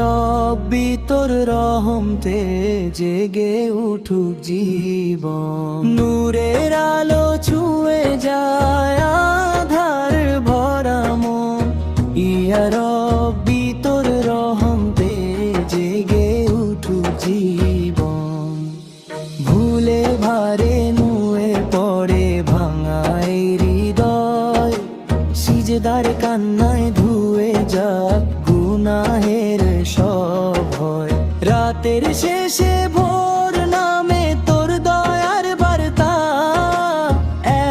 রব্বি, তোর রহমতে জেগে উঠুক জীবন। নূরের আলো ছুঁয়ে যায় আধার ভরামো ইয়া রব্বি, তোর রহমতে জেগে উঠুক জীবন। ভুলে ভারে নুয়ে পড়ে ভাঙায় হৃদয়। সিজদার কান্নায় ধুয়ে যাক গুনাহের সব হয়। রাতের শেষে ভোর নামে তোর দয়ার বার্তা।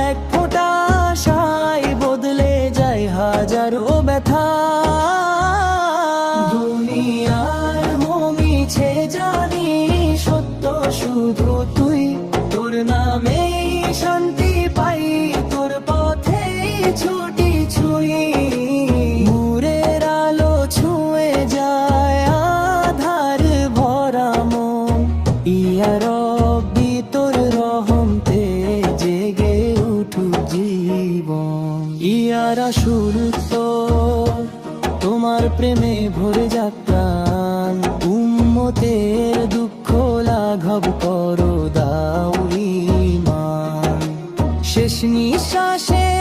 এক ফোঁটা আশায় বদলে যায় হাজারো ব্যথা। দুনিয়ার মমিছে জানি সত্য শুধু ইয়া সুরুত তোর তোমার প্রেমে ভরে প্রাণ। উম্মতের দুঃখ লাঘব করো দাউরি মান শেষ নিঃশ্বাসে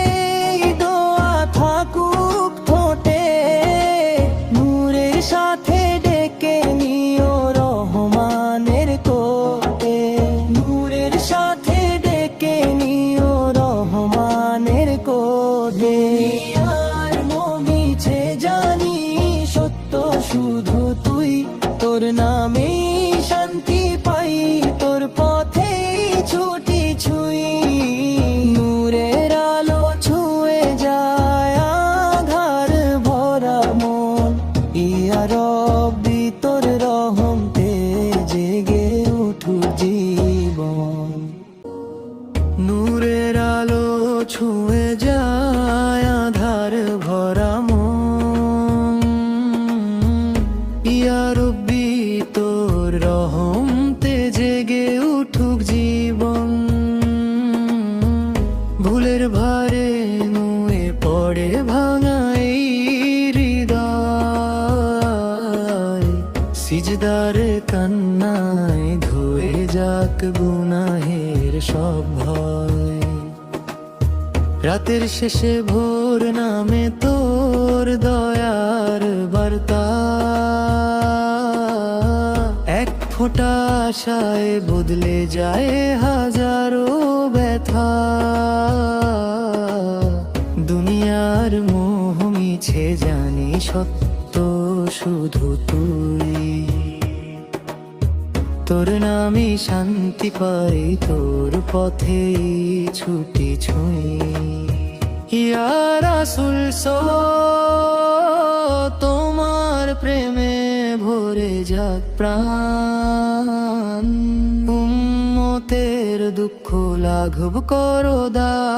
শুধু তুই, তোর নামে শান্তি পাই, তোর পথে ছুটি ছুঁই। নূরের আলো ছুঁয়ে যায় আধার ভরা মন। ইয়া রব্বি, তোর রহমতে জেগে উঠু জীবন। নূরের আলো ছুঁয়ে যায় তোর রহমতে জেগে উঠুক জীবন। ভুলের ভারে নুয়ে পড়ে ভাঙাই হৃদয়। সিজদার কান্নায় ধুয়ে যাক গুনাহের সব রাতের শেষে ভোর নামে তোর দয়ার বার্তা। ফোঁটা আশায় বদলে যায় হাজারো ব্যথা। দুনিয়ার মোহ মিছে জানি সত্য শুধু তুই। তোর নামে শান্তি পাই, তোর পথে ছুটি ছুঁই। ইয়ারা সুলস ভরে যাক প্রাণ। উম্মতের দুঃখ লাঘব করো দাও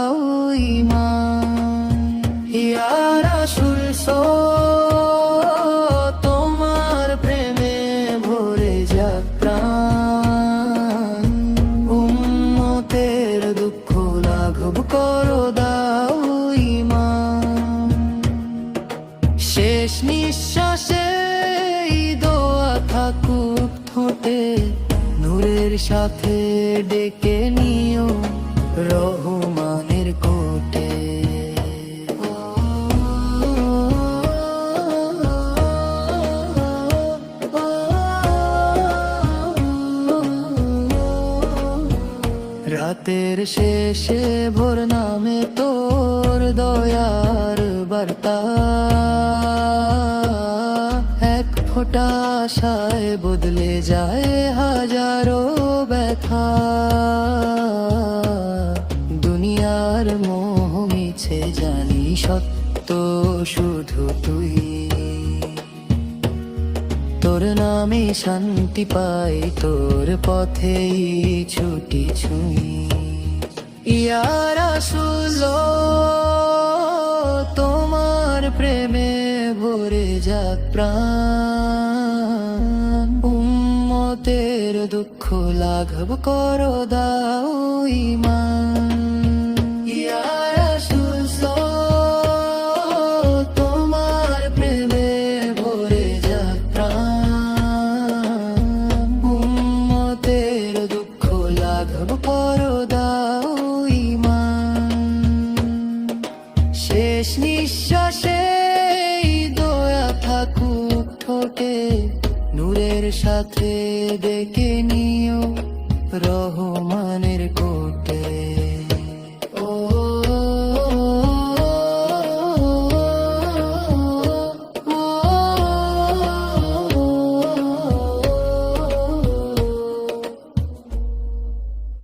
সাথে ডেকে নিও রহমানের কোটে। রাতের শেষে ভোর নামে তোর দয়ার বার্তা। এক ফোঁটা আশায় বদলে যায় হাজারো দুনিয়ার মোহ মিছে জানি সত্য, শুধু তুই। তোর নামে শান্তি পাই, তোর পথেই ছুটি ছুঁই। ইয়ারা সুলো তোমার প্রেমে ভরে যাক প্রাণ। উম্মতের দুঃখ লাঘব করো দাও ইমান। মনের সাথে ডেকে নিও রহমানের কোটে।